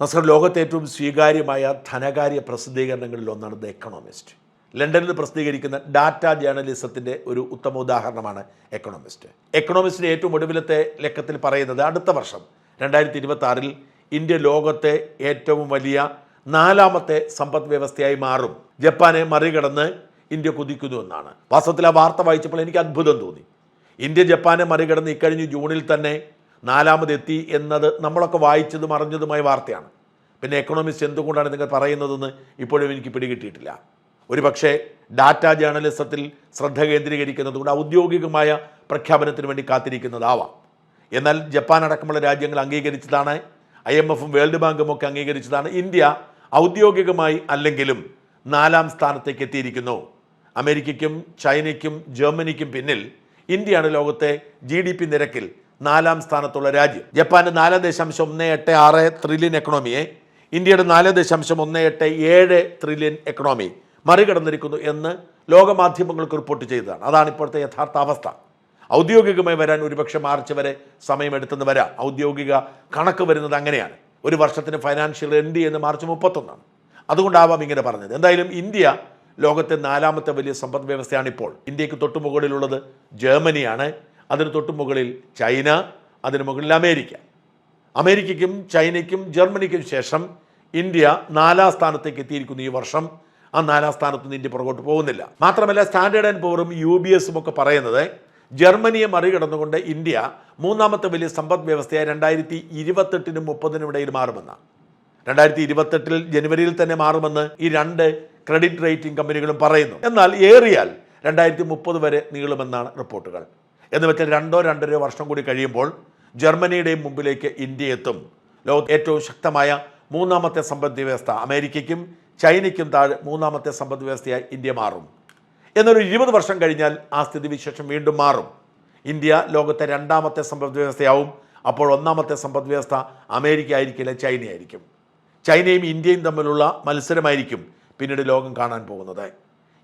നമസ്കാരം ലോകത്തെ ഏറ്റവും സ്വീകാര്യമായ ധനകാര്യ പ്രസിദ്ധീകരണങ്ങളിൽ ഒന്നാണ് ദ എക്കണോമിസ്റ്റ് ലണ്ടനിൽ പ്രസിദ്ധീകരിക്കുന്ന ഡാറ്റ ജേർണലിസത്തിന്റെ ഒരു ഉത്തമ ഉദാഹരണമാണ് എക്കണോമിസ്റ്റ് എക്കണോമിസ്റ്റിന്റെ ഏറ്റവും ഒടുവിലത്തെ ലക്കത്തിൽ പറയുന്നത് അടുത്ത വർഷം രണ്ടായിരത്തി ഇരുപത്തി ഇന്ത്യ ലോകത്തെ ഏറ്റവും വലിയ നാലാമത്തെ സമ്പദ് വ്യവസ്ഥയായി മാറും. ജപ്പാനെ മറികടന്ന് ഇന്ത്യ കുതിക്കുന്നു എന്നാണ്. വാസ്തവത്തിൽ ആ വാർത്ത വായിച്ചപ്പോൾ എനിക്ക് അത്ഭുതം തോന്നി. ഇന്ത്യ ജപ്പാനെ മറികടന്ന് ഇക്കഴിഞ്ഞ് ജൂണിൽ തന്നെ നാലാമതെത്തി എന്നത് നമ്മളൊക്കെ വായിച്ചതും അറിഞ്ഞതുമായ വാർത്തയാണ്. പിന്നെ എക്കണോമിസ്റ്റ് എന്തുകൊണ്ടാണ് നിങ്ങൾ പറയുന്നതെന്ന് ഇപ്പോഴും എനിക്ക് പിടികിട്ടിയിട്ടില്ല. ഒരു പക്ഷേ ഡാറ്റ ജേർണലിസത്തിൽ ശ്രദ്ധ കേന്ദ്രീകരിക്കുന്നതുകൊണ്ട് ഔദ്യോഗികമായ പ്രഖ്യാപനത്തിന് വേണ്ടി കാത്തിരിക്കുന്നതാവാം. എന്നാൽ ജപ്പാൻ അടക്കമുള്ള രാജ്യങ്ങൾ അംഗീകരിച്ചതാണ്. ഐ എം എഫും വേൾഡ് ബാങ്കും ഒക്കെ അംഗീകരിച്ചതാണ്. ഇന്ത്യ ഔദ്യോഗികമായി അല്ലെങ്കിലും നാലാം സ്ഥാനത്തേക്ക് എത്തിയിരിക്കുന്നു. അമേരിക്കയ്ക്കും ചൈനയ്ക്കും ജർമ്മനിക്കും പിന്നിൽ ഇന്ത്യയാണ് ലോകത്തെ ജി നിരക്കിൽ നാലാം സ്ഥാനത്തുള്ള രാജ്യം. ജപ്പാന്റെ നാല് ദശാംശം ഒന്ന് എട്ട് ആറ് ട്രില്യൺ എക്കണോമിയെ ഇന്ത്യയുടെ നാല് ദശാംശം ഒന്ന് എട്ട് ഏഴ് ട്രില്യൺ എക്കണോമി മറികടന്നിരിക്കുന്നു എന്ന് ലോകമാധ്യമങ്ങൾക്ക് റിപ്പോർട്ട് ചെയ്തതാണ്. അതാണ് ഇപ്പോഴത്തെ യഥാർത്ഥ അവസ്ഥ. ഔദ്യോഗികമായി വരാൻ ഒരുപക്ഷെ മാർച്ച് വരെ സമയമെടുത്തെന്ന് വരാം. ഔദ്യോഗിക കണക്ക് വരുന്നത് അങ്ങനെയാണ്. ഒരു വർഷത്തിന് ഫൈനാൻഷ്യൽ എൻഡ് എന്ന് മാർച്ച് മുപ്പത്തൊന്നാണ്. അതുകൊണ്ടാവാം ഇങ്ങനെ പറഞ്ഞത്. എന്തായാലും ഇന്ത്യ ലോകത്തെ നാലാമത്തെ വലിയ സമ്പദ് വ്യവസ്ഥയാണ് ഇപ്പോൾ. ഇന്ത്യയ്ക്ക് തൊട്ടുമുകളിലുള്ളത് ജർമ്മനിയാണ്. അതിന് തൊട്ടു മുകളിൽ ചൈന അതിന് മുകളിൽ അമേരിക്ക. അമേരിക്കയ്ക്കും ചൈനയ്ക്കും ജർമ്മനിക്കും ശേഷം ഇന്ത്യ നാലാം സ്ഥാനത്തേക്ക് എത്തിയിരിക്കുന്നു ഈ വർഷം. ആ നാലാം സ്ഥാനത്ത് നിന്ന് ഇന്ത്യ പുറകോട്ട് പോകുന്നില്ല. മാത്രമല്ല സ്റ്റാൻഡേർഡ് ആൻഡ് പവറും യു ബി എസും ഒക്കെ പറയുന്നത് ജർമ്മനിയെ മറികടന്നുകൊണ്ട് ഇന്ത്യ മൂന്നാമത്തെ വലിയ സമ്പദ് വ്യവസ്ഥയായി രണ്ടായിരത്തി ഇരുപത്തെട്ടിനും മുപ്പതിനും ഇടയിൽ മാറുമെന്നാണ് രണ്ടായിരത്തി ഇരുപത്തെട്ടിൽ ജനുവരിയിൽ തന്നെ മാറുമെന്ന് ഈ രണ്ട് ക്രെഡിറ്റ് റേറ്റിംഗ് കമ്പനികളും പറയുന്നു. എന്നാൽ ഏറിയാൽ രണ്ടായിരത്തി മുപ്പത് വരെ നീളുമെന്നാണ് റിപ്പോർട്ടുകൾ. എന്ന് വെച്ചാൽ രണ്ടോ രണ്ടര വർഷം കൂടി കഴിയുമ്പോൾ ജർമ്മനിയുടെയും മുമ്പിലേക്ക് ഇന്ത്യ എത്തും. ലോകത്തെ ഏറ്റവും ശക്തമായ മൂന്നാമത്തെ സമ്പദ് വ്യവസ്ഥ അമേരിക്കയ്ക്കും ചൈനയ്ക്കും താഴെ മൂന്നാമത്തെ സമ്പദ് വ്യവസ്ഥയായി ഇന്ത്യ മാറും. എന്നൊരു ഇരുപത് വർഷം കഴിഞ്ഞാൽ ആ സ്ഥിതിവിശേഷം വീണ്ടും മാറും. ഇന്ത്യ ലോകത്തെ രണ്ടാമത്തെ സമ്പദ് വ്യവസ്ഥയാവും. അപ്പോൾ ഒന്നാമത്തെ സമ്പദ് വ്യവസ്ഥ അമേരിക്ക ആയിരിക്കില്ല ചൈനയായിരിക്കും. ചൈനയും ഇന്ത്യയും തമ്മിലുള്ള മത്സരമായിരിക്കും പിന്നീട് ലോകം കാണാൻ പോകുന്നത്.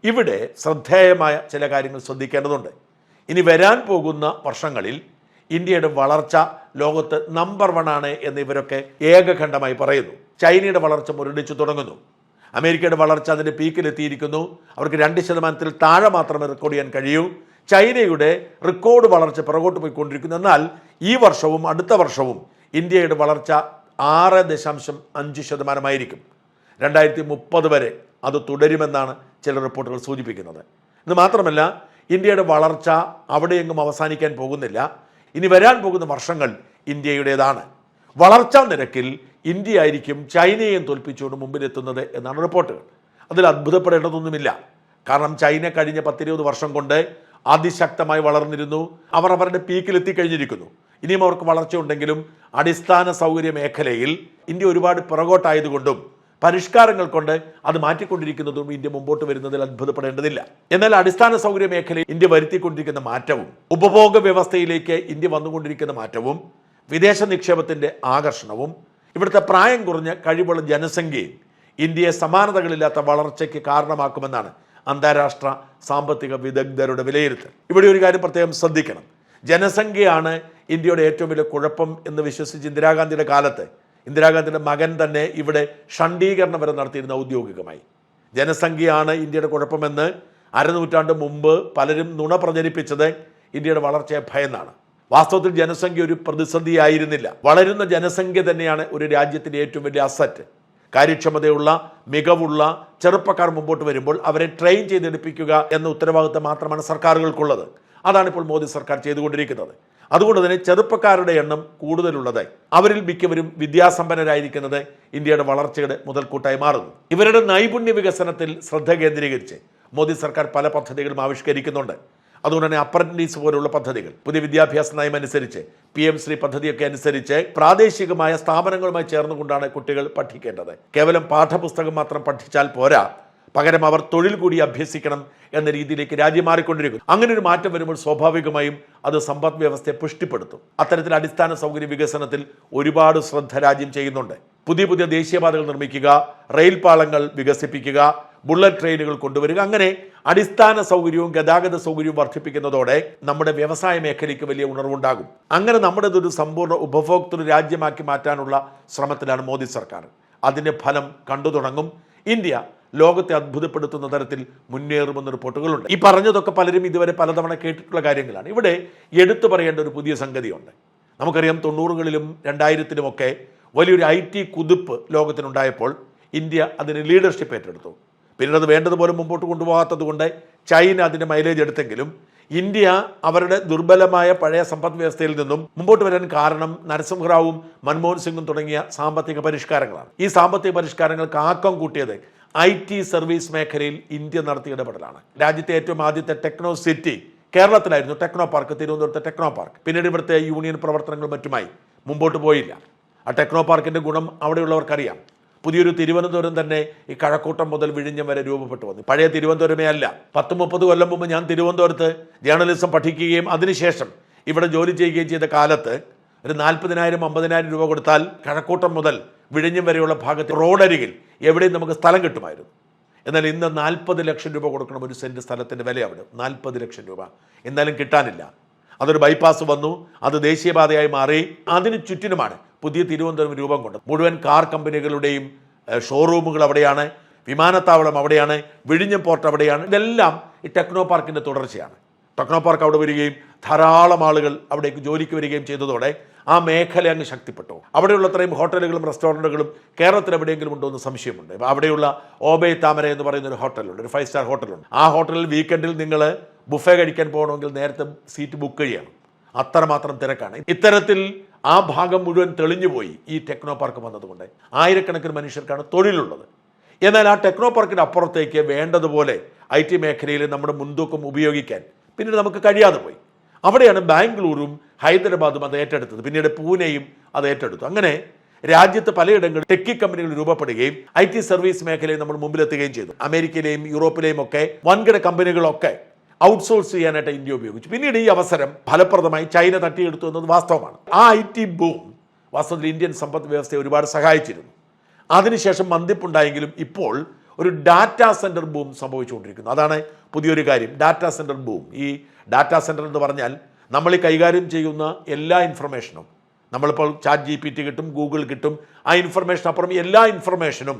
ഇവിടെ ശ്രദ്ധേയമായ ചില കാര്യങ്ങൾ ശ്രദ്ധിക്കേണ്ടതുണ്ട്. ഇനി വരാൻ പോകുന്ന വർഷങ്ങളിൽ ഇന്ത്യയുടെ വളർച്ച ലോകത്ത് നമ്പർ വൺ ആണ് എന്ന് ഇവരൊക്കെ ഏകഖണ്ഡമായി പറയുന്നു. ചൈനയുടെ വളർച്ച മുരടിച്ചു തുടങ്ങുന്നു. അമേരിക്കയുടെ വളർച്ച അതിന്റെ പീക്കിലെത്തിയിരിക്കുന്നു അവർക്ക് രണ്ട് ശതമാനത്തിൽ താഴെ മാത്രമേ റെക്കോർഡ് ചെയ്യാൻ കഴിയൂ. ചൈനയുടെ റെക്കോർഡ് വളർച്ച പിറകോട്ട് പോയിക്കൊണ്ടിരിക്കുന്നു. എന്നാൽ ഈ വർഷവും അടുത്ത വർഷവും ഇന്ത്യയുടെ വളർച്ച ആറ് ദശാംശം അഞ്ച് ശതമാനമായിരിക്കും. രണ്ടായിരത്തി മുപ്പത് വരെ അത് തുടരുമെന്നാണ് ചില റിപ്പോർട്ടുകൾ സൂചിപ്പിക്കുന്നത്. ഇത് മാത്രമല്ല ഇന്ത്യയുടെ വളർച്ച അവിടെയെങ്ങും അവസാനിക്കാൻ പോകുന്നില്ല. ഇനി വരാൻ പോകുന്ന വർഷങ്ങൾ ഇന്ത്യയുടേതാണ്. വളർച്ചാ നിരക്കിൽ ഇന്ത്യ ആയിരിക്കും ചൈനയെയും തോൽപ്പിച്ചുകൊണ്ട് മുമ്പിലെത്തുന്നത് എന്നാണ് റിപ്പോർട്ടുകൾ. അതിൽ അത്ഭുതപ്പെടേണ്ടതൊന്നുമില്ല. കാരണം ചൈന കഴിഞ്ഞ പത്തിരുപത് വർഷം കൊണ്ട് അതിശക്തമായി വളർന്നിരുന്നു. അവർ അവരുടെ പീക്കിലെത്തിക്കഴിഞ്ഞിരിക്കുന്നു. ഇനിയും അവർക്ക് വളർച്ചയുണ്ടെങ്കിലും അടിസ്ഥാന സൗകര്യ മേഖലയിൽ ഇന്ത്യ ഒരുപാട് പിറകോട്ടായതുകൊണ്ടും പരിഷ്കാരങ്ങൾ കൊണ്ട് അത് മാറ്റിക്കൊണ്ടിരിക്കുന്നതും ഇന്ത്യ മുമ്പോട്ട് വരുന്നതിൽ അത്ഭുതപ്പെടേണ്ടതില്ല. എന്നാൽ അടിസ്ഥാന സൗകര്യ മേഖലയിൽ ഇന്ത്യ വരുത്തിക്കൊണ്ടിരിക്കുന്ന മാറ്റവും ഉപഭോഗ വ്യവസ്ഥയിലേക്ക് ഇന്ത്യ വന്നുകൊണ്ടിരിക്കുന്ന മാറ്റവും വിദേശ നിക്ഷേപത്തിന്റെ ആകർഷണവും ഇവിടുത്തെ പ്രായം കുറഞ്ഞ കഴിവുള്ള ജനസംഖ്യയും ഇന്ത്യയെ സമാനതകളില്ലാത്ത വളർച്ചയ്ക്ക് കാരണമാക്കുമെന്നാണ് അന്താരാഷ്ട്ര സാമ്പത്തിക വിദഗ്ധരുടെ വിലയിരുത്തൽ. ഇവിടെ ഒരു കാര്യം പ്രത്യേകം ശ്രദ്ധിക്കണം. ജനസംഖ്യയാണ് ഇന്ത്യയുടെ ഏറ്റവും വലിയ കുഴപ്പം എന്ന് വിശ്വസിച്ച് ഇന്ദിരാഗാന്ധിയുടെ കാലത്ത് ഇന്ദിരാഗാന്ധിയുടെ മകൻ തന്നെ ഇവിടെ ഷണ്ഡീകരണം വരെ നടത്തിയിരുന്ന ഔദ്യോഗികമായി. ജനസംഖ്യയാണ് ഇന്ത്യയുടെ കുഴപ്പമെന്ന് അരനൂറ്റാണ്ട് മുമ്പ് പലരും നുണ പ്രചരിപ്പിച്ചത് ഇന്ത്യയുടെ വളർച്ചയെ ഭയന്നാണ്. വാസ്തവത്തിൽ ജനസംഖ്യ ഒരു പ്രതിസന്ധിയായിരുന്നില്ല. വളരുന്ന ജനസംഖ്യ തന്നെയാണ് ഒരു രാജ്യത്തിന്റെ ഏറ്റവും വലിയ അസറ്റ് കാര്യക്ഷമതയുള്ള മികവുള്ള ചെറുപ്പക്കാർ മുമ്പോട്ട് വരുമ്പോൾ അവരെ ട്രെയിൻ ചെയ്തെടുപ്പിക്കുക എന്ന ഉത്തരവാദിത്തം മാത്രമാണ് സർക്കാരുകൾക്കുള്ളത്. അതാണ് ഇപ്പോൾ മോദി സർക്കാർ ചെയ്തുകൊണ്ടിരിക്കുന്നത്. അതുകൊണ്ട് തന്നെ ചെറുപ്പക്കാരുടെ എണ്ണം കൂടുതലുള്ളത്. അവരിൽ മിക്കവരും വിദ്യാസമ്പന്നരായിരിക്കുന്നത് ഇന്ത്യയുടെ വളർച്ചയുടെ മുതൽക്കൂട്ടായി മാറുന്നു. ഇവരുടെ നൈപുണ്യ വികസനത്തിൽ ശ്രദ്ധ കേന്ദ്രീകരിച്ച് മോദി സർക്കാർ പല പദ്ധതികളും ആവിഷ്കരിക്കുന്നുണ്ട്. അതുകൊണ്ട് തന്നെ അപ്രന്റീസ് പോലുള്ള പദ്ധതികൾ പുതിയ വിദ്യാഭ്യാസ നയം അനുസരിച്ച് പി എം ശ്രീ പദ്ധതിയൊക്കെ അനുസരിച്ച് പ്രാദേശികമായ സ്ഥാപനങ്ങളുമായി ചേർന്നുകൊണ്ടാണ് കുട്ടികൾ പഠിക്കേണ്ടത്. കേവലം പാഠപുസ്തകം മാത്രം പഠിച്ചാൽ പോരാ പകരം അവർ തൊഴിൽ കൂടി അഭ്യസിക്കണം എന്ന രീതിയിലേക്ക് രാജ്യം മാറിക്കൊണ്ടിരിക്കുന്നു. അങ്ങനെ ഒരു മാറ്റം വരുമ്പോൾ സ്വാഭാവികമായും അത് സമ്പദ് വ്യവസ്ഥയെ പുഷ്ടിപ്പെടുത്തും. അത്തരത്തിൽ അടിസ്ഥാന സൗകര്യ വികസനത്തിൽ ഒരുപാട് ശ്രദ്ധ രാജ്യം ചെയ്യുന്നുണ്ട്. പുതിയ പുതിയ ദേശീയപാതകൾ നിർമ്മിക്കുക റെയിൽ പാളങ്ങൾ വികസിപ്പിക്കുക ബുള്ളറ്റ് ട്രെയിനുകൾ കൊണ്ടുവരിക അങ്ങനെ അടിസ്ഥാന സൗകര്യവും ഗതാഗത സൗകര്യവും വർദ്ധിപ്പിക്കുന്നതോടെ നമ്മുടെ വ്യവസായ മേഖലയ്ക്ക് വലിയ ഉണർവുണ്ടാകും. അങ്ങനെ നമ്മുടെ ഒരു സമ്പൂർണ ഉപഭോക്തൃ രാജ്യമാക്കി മാറ്റാനുള്ള ശ്രമത്തിലാണ് മോദി സർക്കാർ. അതിന്റെ ഫലം കണ്ടു തുടങ്ങും. ഇന്ത്യ ലോകത്തെ അത്ഭുതപ്പെടുത്തുന്ന തരത്തിൽ മുന്നേറുമെന്ന് റിപ്പോർട്ടുകളുണ്ട്. ഈ പറഞ്ഞതൊക്കെ പലരും ഇതുവരെ പലതവണ കേട്ടിട്ടുള്ള കാര്യങ്ങളാണ്. ഇവിടെ എടുത്തു പറയേണ്ട ഒരു പുതിയ സംഗതിയുണ്ട്. നമുക്കറിയാം തൊണ്ണൂറുകളിലും രണ്ടായിരത്തിലുമൊക്കെ വലിയൊരു ഐ ടി കുതിപ്പ് ലോകത്തിനുണ്ടായപ്പോൾ ഇന്ത്യ അതിന് ലീഡർഷിപ്പ് ഏറ്റെടുത്തു. പിന്നീട് അത് വേണ്ടതുപോലെ മുമ്പോട്ട് കൊണ്ടുപോകാത്തത് കൊണ്ട് ചൈന അതിന്റെ മൈലേജ് എടുത്തെങ്കിലും ഇന്ത്യ അവരുടെ ദുർബലമായ പഴയ സമ്പദ് വ്യവസ്ഥയിൽ നിന്നും മുമ്പോട്ട് വരാൻ കാരണം നരസിംഹറാവും മൻമോഹൻ സിംഗും തുടങ്ങിയ സാമ്പത്തിക പരിഷ്കാരങ്ങളാണ്. ഈ സാമ്പത്തിക പരിഷ്കാരങ്ങൾക്ക് ആക്കം കൂട്ടിയത് ഐ ടി സർവീസ് മേഖലയിൽ ഇന്ത്യ നടത്തിയ ഇടപെടലാണ്. രാജ്യത്തെ ഏറ്റവും ആദ്യത്തെ ടെക്നോ സിറ്റി കേരളത്തിലായിരുന്നു. ടെക്നോ പാർക്ക് തിരുവനന്തപുരത്തെ ടെക്നോ പാർക്ക്. പിന്നീട് ഇവിടുത്തെ യൂണിയൻ പ്രവർത്തനങ്ങളും മറ്റുമായി മുമ്പോട്ട് പോയില്ല. ആ ടെക്നോ പാർക്കിന്റെ ഗുണം അവിടെയുള്ളവർക്കറിയാം. പുതിയൊരു തിരുവനന്തപുരം തന്നെ ഈ കഴക്കൂട്ടം മുതൽ വിഴിഞ്ഞം വരെ രൂപപ്പെട്ടു വന്നു. പഴയ തിരുവനന്തപുരമേ അല്ല. പത്ത് മുപ്പത് കൊല്ലം മുമ്പ് ഞാൻ തിരുവനന്തപുരത്ത് ജേർണലിസം പഠിക്കുകയും അതിനുശേഷം ഇവിടെ ജോലി ചെയ്യുകയും ചെയ്ത കാലത്ത് ഒരു നാൽപ്പതിനായിരം അമ്പതിനായിരം രൂപ കൊടുത്താൽ കഴക്കൂട്ടം മുതൽ വിഴിഞ്ഞം വരെയുള്ള ഭാഗത്ത് റോഡരികിൽ എവിടെയും നമുക്ക് സ്ഥലം കിട്ടുമായിരുന്നു. എന്നാൽ ഇന്ന് നാൽപ്പത് ലക്ഷം രൂപ കൊടുക്കണം ഒരു സെന്റ് സ്ഥലത്തിന്റെ വില അവിടെ നാൽപ്പത് ലക്ഷം രൂപ. എന്നാലും കിട്ടാനില്ല. അതൊരു ബൈപ്പാസ് വന്നു. അത് ദേശീയപാതയായി മാറി. അതിന് ചുറ്റിനുമാണ് പുതിയ തിരുവനന്തപുരം രൂപം കൊണ്ട്. മുഴുവൻ കാർ കമ്പനികളുടെയും ഷോറൂമുകൾ അവിടെയാണ്. വിമാനത്താവളം അവിടെയാണ്. വിഴിഞ്ഞം പോർട്ട് അവിടെയാണ്. ഇതെല്ലാം ഈ ടെക്നോ പാർക്കിന്റെ തുടർച്ചയാണ്. ടെക്നോ പാർക്ക് അവിടെ വരികയും ധാരാളം ആളുകൾ അവിടേക്ക് ജോലിക്ക് വരികയും ചെയ്തതോടെ ആ മേഖല അങ്ങ് ശക്തിപ്പെട്ടു. അവിടെയുള്ള അത്രയും ഹോട്ടലുകളും റെസ്റ്റോറന്റുകളും കേരളത്തിൽ എവിടെയെങ്കിലും ഉണ്ടോ എന്ന് സംശയമുണ്ട്. അവിടെയുള്ള ഓബേ താമര എന്ന് പറയുന്ന ഒരു ഹോട്ടലുണ്ട് ഒരു ഫൈവ് സ്റ്റാർ ഹോട്ടലുണ്ട്. ആ ഹോട്ടലിൽ വീക്കെൻഡിൽ നിങ്ങൾ ബുഫേ കഴിക്കാൻ പോകണമെങ്കിൽ നേരത്തെ സീറ്റ് ബുക്ക് ചെയ്യണം. അത്രമാത്രം തിരക്കാണ്. ഇത്തരത്തിൽ ആ ഭാഗം മുഴുവൻ തെളിഞ്ഞുപോയി ഈ ടെക്നോ പാർക്ക് വന്നതുകൊണ്ട്. ആയിരക്കണക്കിന് മനുഷ്യർക്കാണ് തൊഴിലുള്ളത്. എന്നാൽ ആ ടെക്നോ പാർക്കിന്റെ അപ്പുറത്തേക്ക് വേണ്ടതുപോലെ ഐ ടി മേഖലയിൽ നമ്മുടെ മുൻതൂക്കം ഉപയോഗിക്കാൻ പിന്നീട് നമുക്ക് കഴിയാതെ പോയി. അവിടെയാണ് ബാംഗ്ലൂരും ഹൈദരാബാദും അത് ഏറ്റെടുത്തത്. പിന്നീട് പൂനെയും അത് ഏറ്റെടുത്തു. അങ്ങനെ രാജ്യത്ത് പലയിടങ്ങളിൽ ടെക്കി കമ്പനികൾ രൂപപ്പെടുകയും ഐ ടി സർവീസ് മേഖലയിൽ നമ്മൾ മുമ്പിലെത്തുകയും ചെയ്തു. അമേരിക്കയിലെയും യൂറോപ്പിലെയും ഒക്കെ വൻകിട കമ്പനികളൊക്കെ ഔട്ട്സോഴ്സ് ചെയ്യാനായിട്ട് ഇന്ത്യ ഉപയോഗിച്ചു. പിന്നീട് ഈ അവസരം ഫലപ്രദമായി ചൈന തട്ടിയെടുത്തു എന്നത് വാസ്തവമാണ്. ആ ഐ ടി ബൂം വാസ്തവത്തിൽ ഇന്ത്യൻ സമ്പദ് വ്യവസ്ഥയെ ഒരുപാട് സഹായിച്ചിരുന്നു. അതിനുശേഷം മന്ദിപ്പുണ്ടായെങ്കിലും ഇപ്പോൾ ഒരു ഡാറ്റാ സെന്റർ ബൂം സംഭവിച്ചുകൊണ്ടിരിക്കുന്നു. അതാണ് പുതിയൊരു കാര്യം. ഡാറ്റാ സെന്റർ ബൂം ഈ ഡാറ്റാ സെന്റർ എന്ന് പറഞ്ഞാൽ നമ്മൾ കൈകാര്യം ചെയ്യുന്ന എല്ലാ ഇൻഫർമേഷനും നമ്മളിപ്പോൾ ചാറ്റ് ജി പി ടി കിട്ടും ഗൂഗിൾ കിട്ടും ആ ഇൻഫർമേഷൻ അപ്പുറം എല്ലാ ഇൻഫർമേഷനും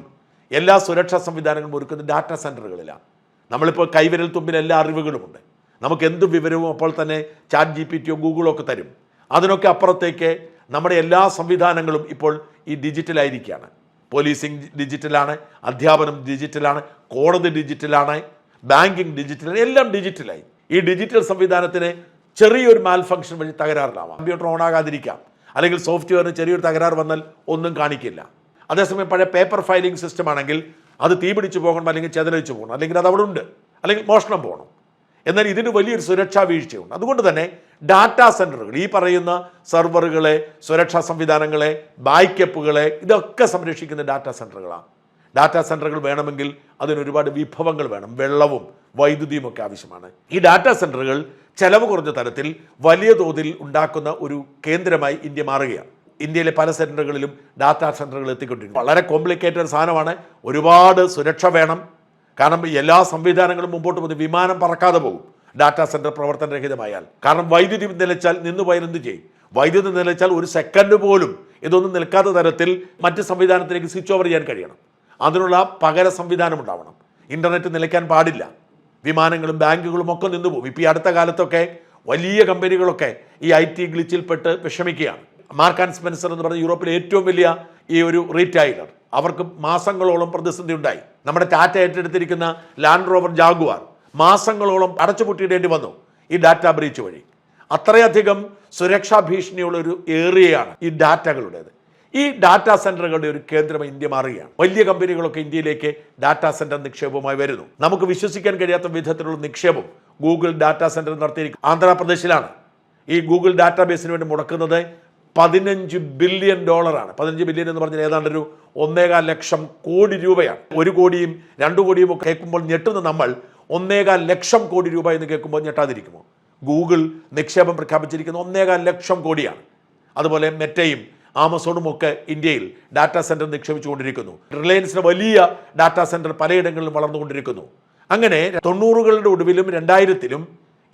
എല്ലാ സുരക്ഷാ സംവിധാനങ്ങളും ഒരുക്കുന്ന ഡാറ്റാ സെന്ററുകളിലാണ് നമ്മളിപ്പോൾ കൈവിരൽ തുമ്പിൽ എല്ലാ അറിവുകളുമുണ്ട്. നമുക്ക് എന്ത് വിവരവും അപ്പോൾ തന്നെ ചാറ്റ് ജി പി ടിയോ ഗൂഗിളോ ഒക്കെ തരും. അതിനൊക്കെ അപ്പുറത്തേക്ക് നമ്മുടെ എല്ലാ സംവിധാനങ്ങളും ഇപ്പോൾ ഈ ഡിജിറ്റലായിരിക്കുകയാണ് പോലീസിങ് ഡിജിറ്റലാണ് അധ്യാപനം ഡിജിറ്റലാണ് കോടതി ഡിജിറ്റലാണ് ബാങ്കിങ് ഡിജിറ്റലാണ് എല്ലാം ഡിജിറ്റലായി. ഈ ഡിജിറ്റൽ സംവിധാനത്തിന് ചെറിയൊരു മാൽ വഴി തകരാറിലാവാം. കമ്പ്യൂട്ടർ ഓൺ ആകാതിരിക്കാം അല്ലെങ്കിൽ സോഫ്റ്റ്വെയറിന് ചെറിയൊരു തകരാർ വന്നാൽ ഒന്നും കാണിക്കില്ല. അതേസമയം പഴയ പേപ്പർ ഫയലിംഗ് സിസ്റ്റം ആണെങ്കിൽ അത് തീ പിടിച്ചു പോകണം അല്ലെങ്കിൽ ചെതലിച്ചു പോകണം അല്ലെങ്കിൽ അത് അവിടെ ഉണ്ട് അല്ലെങ്കിൽ മോഷണം പോകണം. എന്നാൽ ഇതിന് വലിയൊരു സുരക്ഷാ വീഴ്ചയുണ്ട്. അതുകൊണ്ട് തന്നെ ഡാറ്റാ സെന്ററുകൾ ഈ പറയുന്ന സെർവറുകളെ സുരക്ഷാ സംവിധാനങ്ങളെ ബാക്കപ്പുകളെ ഇതൊക്കെ സംരക്ഷിക്കുന്ന ഡാറ്റാ സെന്ററുകളാണ് ഡാറ്റാ സെന്ററുകൾ വേണമെങ്കിൽ അതിനൊരുപാട് വിഭവങ്ങൾ വേണം. വെള്ളവും വൈദ്യുതിയും ഒക്കെ ആവശ്യമാണ്. ഈ ഡാറ്റാ സെന്ററുകൾ ചെലവ് കുറഞ്ഞ തരത്തിൽ വലിയ തോതിൽ ഉണ്ടാക്കുന്ന ഒരു കേന്ദ്രമായി ഇന്ത്യ മാറുകയാണ്. ഇന്ത്യയിലെ പല സെന്ററുകളിലും ഡാറ്റാ സെന്ററുകൾ എത്തിക്കൊണ്ടിരിക്കുന്നു. വളരെ കോംപ്ലിക്കേറ്റഡ് സാധനമാണ്. ഒരുപാട് സുരക്ഷ വേണം. കാരണം എല്ലാ സംവിധാനങ്ങളും മുമ്പോട്ട് പോകുന്നു വിമാനം പറക്കാതെ പോകും. ഡാറ്റാ സെന്റർ പ്രവർത്തനരഹിതമായാൽ. കാരണം വൈദ്യുതി നിലച്ചാൽ നിന്ന് പോയാൽ എന്ത് ചെയ്യും. വൈദ്യുതി നിലച്ചാൽ ഒരു സെക്കൻഡ് പോലും ഇതൊന്നും നിൽക്കാത്ത തരത്തിൽ മറ്റ് സംവിധാനത്തിലേക്ക് സ്വിച്ച് ഓവർ ചെയ്യാൻ കഴിയണം. അതിനുള്ള പകര സംവിധാനം ഉണ്ടാവണം. ഇന്റർനെറ്റ് നിലയ്ക്കാൻ പാടില്ല. വിമാനങ്ങളും ബാങ്കുകളും ഒക്കെ നിന്ന് പോകും. ഇപ്പോൾ ഈ അടുത്ത കാലത്തൊക്കെ വലിയ കമ്പനികളൊക്കെ ഈ ഐ ടി ഗ്ലിച്ചിൽപ്പെട്ട് വിഷമിക്കുകയാണ്. മാർക്ക് ആൻഡ് സ്പെൻസർ എന്ന് പറഞ്ഞ യൂറോപ്പിലെ ഏറ്റവും വലിയ ഈ ഒരു റീറ്റൈലർ. അവർക്ക് മാസങ്ങളോളം പ്രതിസന്ധി ഉണ്ടായി. നമ്മുടെ ടാറ്റ ഏറ്റെടുത്തിരിക്കുന്ന ലാൻഡ് റോവർ ജാഗുവാർ മാസങ്ങളോളം അടച്ചുപൂട്ടിയിടേണ്ടി വന്നു ഈ ഡാറ്റ ബ്രീച്ച് വഴി. അത്രയധികം സുരക്ഷാ ഭീഷണിയുള്ള ഒരു ഏറിയയാണ് ഈ ഡാറ്റകളുടേത്. ഈ ഡാറ്റാ സെന്ററുകളുടെ ഒരു കേന്ദ്രം ഇന്ത്യ മാറുകയാണ്. വലിയ കമ്പനികളൊക്കെ ഇന്ത്യയിലേക്ക് ഡാറ്റാ സെന്റർ നിക്ഷേപവുമായി വരുന്നു. നമുക്ക് വിശ്വസിക്കാൻ കഴിയാത്ത വിധത്തിലുള്ള നിക്ഷേപം ഗൂഗിൾ ഡാറ്റാ സെന്റർ നടത്തിയിരിക്കും ആന്ധ്രാപ്രദേശിലാണ്. ഈ ഗൂഗിൾ ഡാറ്റാബേസിന് വേണ്ടി മുടക്കുന്നത് പതിനഞ്ച് ബില്യൺ ഡോളറാണ്. പതിനഞ്ച് ബില്യൺ എന്ന് പറഞ്ഞാൽ ഏതാണ്ട് ഒരു ഒന്നേകാൽ ലക്ഷം കോടി രൂപയാണ്. ഒരു കോടിയും രണ്ടു കോടിയും ഒക്കെ കേൾക്കുമ്പോൾ ഞെട്ടുന്ന നമ്മൾ ഒന്നേകാൽ ലക്ഷം കോടി രൂപ എന്ന് കേൾക്കുമ്പോൾ ഞെട്ടാതിരിക്കുമോ? ഗൂഗിൾ നിക്ഷേപം പ്രഖ്യാപിച്ചിരിക്കുന്ന ഒന്നേകാൽ ലക്ഷം കോടിയാണ്. അതുപോലെ മെറ്റയും ആമസോണും ഒക്കെ ഇന്ത്യയിൽ ഡാറ്റാ സെന്റർ നിക്ഷേപിച്ചുകൊണ്ടിരിക്കുന്നു. റിലയൻസിന്റെ വലിയ ഡാറ്റാ സെന്റർ പലയിടങ്ങളിലും വളർന്നുകൊണ്ടിരിക്കുന്നു. അങ്ങനെ തൊണ്ണൂറുകളുടെ ഒടുവിലും രണ്ടായിരത്തിലും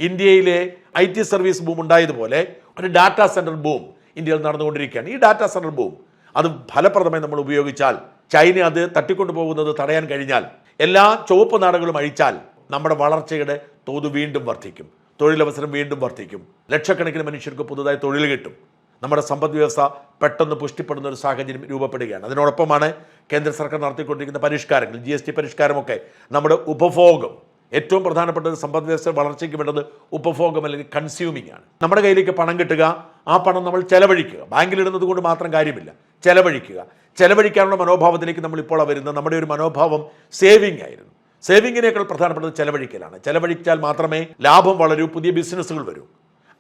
ഇന്ത്യയിലെ ഐ ടി സർവീസ് ബൂം ഉണ്ടായതുപോലെ ഒരു ഡാറ്റാ സെന്റർ ബൂം ഇന്ത്യയിൽ നടന്നുകൊണ്ടിരിക്കുകയാണ്. ഈ ഡാറ്റാ സെന്റർ ബൂം അത് ഫലപ്രദമായി നമ്മൾ ഉപയോഗിച്ചാൽ ചൈന അത് തട്ടിക്കൊണ്ടു പോകുന്നത് തടയാൻ കഴിഞ്ഞാൽ എല്ലാ ചുവപ്പ് നാടുകളും അഴിച്ചാൽ നമ്മുടെ വളർച്ചയുടെ തോത് വീണ്ടും വർദ്ധിക്കും. തൊഴിലവസരം വീണ്ടും വർദ്ധിക്കും. ലക്ഷക്കണക്കിന് മനുഷ്യർക്ക് പുതുതായി തൊഴിൽ കിട്ടും. നമ്മുടെ സമ്പദ് വ്യവസ്ഥ പെട്ടെന്ന് പുഷ്ടിപ്പെടുന്ന ഒരു സാഹചര്യം രൂപപ്പെടുകയാണ്. അതിനോടൊപ്പമാണ് കേന്ദ്ര സർക്കാർ നടത്തിക്കൊണ്ടിരിക്കുന്ന പരിഷ്കാരങ്ങൾ ജി എസ് ടി പരിഷ്കാരമൊക്കെ. നമ്മുടെ ഉപഭോഗം. ഏറ്റവും പ്രധാനപ്പെട്ട ഒരു സമ്പദ് വ്യവസ്ഥ വളർച്ചയ്ക്ക് വേണ്ടത് ഉപഭോഗം അല്ലെങ്കിൽ കൺസ്യൂമിംഗ് ആണ്. നമ്മുടെ കയ്യിലേക്ക് പണം കിട്ടുക ആ പണം നമ്മൾ ചെലവഴിക്കുക. ബാങ്കിലിടുന്നത് കൊണ്ട് മാത്രം കാര്യമില്ല. ചെലവഴിക്കുക. ചെലവഴിക്കാനുള്ള മനോഭാവത്തിലേക്ക് നമ്മൾ ഇപ്പോൾ വരുന്നത്. നമ്മുടെ ഒരു മനോഭാവം സേവിങ് ആയിരുന്നു. സേവിങ്ങിനേക്കാൾ പ്രധാനപ്പെട്ടത് ചെലവഴിക്കലാണ്. ചെലവഴിച്ചാൽ മാത്രമേ ലാഭം വളരൂ പുതിയ ബിസിനസ്സുകൾ വരൂ.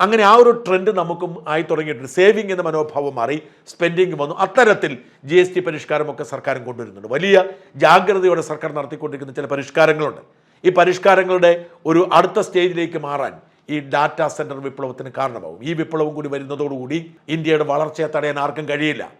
അങ്ങനെ ആ ഒരു ട്രെൻഡ് നമുക്കും ആയി തുടങ്ങിയിട്ടുണ്ട്. സേവിങ് എന്ന മനോഭാവം മാറി സ്പെൻഡിങ് വന്നു. അത്തരത്തിൽ ജി എസ് ടി പരിഷ്കാരമൊക്കെ സർക്കാരും കൊണ്ടുവരുന്നുണ്ട്. വലിയ ജാഗ്രതയോടെ സർക്കാർ നടത്തിക്കൊണ്ടിരിക്കുന്ന ചില പരിഷ്കാരങ്ങളുണ്ട്. ഈ പരിഷ്കാരങ്ങളുടെ ഒരു അടുത്ത സ്റ്റേജിലേക്ക് മാറാൻ ഈ ഡാറ്റാ സെന്റർ വിപ്ലവത്തിന് കാരണമാവും. ഈ വിപ്ലവം കൂടി വരുന്നതോടുകൂടി ഇന്ത്യയുടെ വളർച്ചയെ തടയാൻ ആർക്കും കഴിയില്ല.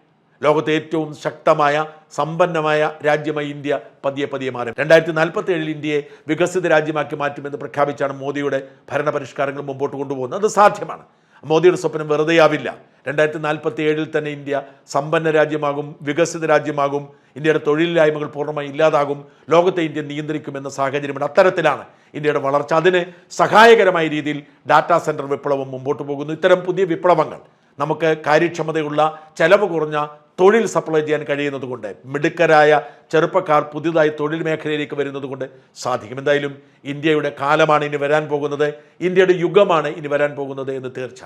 ലോകത്തെ ഏറ്റവും ശക്തമായ സമ്പന്നമായ രാജ്യമായി ഇന്ത്യ പതിയെ പതിയെ മാറും. രണ്ടായിരത്തി നാൽപ്പത്തി ഏഴിൽ ഇന്ത്യയെ വികസിത രാജ്യമാക്കി മാറ്റുമെന്ന് പ്രഖ്യാപിച്ചാണ് മോദിയുടെ ഭരണ പരിഷ്കാരങ്ങൾ മുമ്പോട്ട് കൊണ്ടുപോകുന്നത്. അത് സാധ്യമാണ്. മോദിയുടെ സ്വപ്നം വെറുതെയാവില്ല രണ്ടായിരത്തി നാൽപ്പത്തി ഏഴിൽ തന്നെ ഇന്ത്യ സമ്പന്ന രാജ്യമാകും വികസിത രാജ്യമാകും ഇന്ത്യയുടെ തൊഴിലില്ലായ്മകൾ പൂർണമായി ഇല്ലാതാകും ലോകത്തെ ഇന്ത്യ നിയന്ത്രിക്കുമെന്ന സാഹചര്യമുണ്ട് അത്തരത്തിലാണ് ഇന്ത്യയുടെ വളർച്ച. അതിന് സഹായകരമായ രീതിയിൽ ഡാറ്റാ സെന്റർ വിപ്ലവം മുമ്പോട്ട് പോകുന്നു. ഇത്തരം പുതിയ വിപ്ലവങ്ങൾ നമുക്ക് കാര്യക്ഷമതയുള്ള ചെലവ് കുറഞ്ഞ തൊഴിൽ സപ്ലൈ ചെയ്യാൻ കഴിയുന്നതുകൊണ്ട് മിടുക്കരായ ചെറുപ്പക്കാർ പുതിയതായി തൊഴിൽ മേഖലയിലേക്ക് വരുന്നത് കൊണ്ട് സാധിക്കും. എന്തായാലും ഇന്ത്യയുടെ കാലമാണ് ഇനി വരാൻ പോകുന്നത്. ഇന്ത്യയുടെ യുഗമാണ് ഇനി വരാൻ പോകുന്നത് എന്ന് തീർച്ച.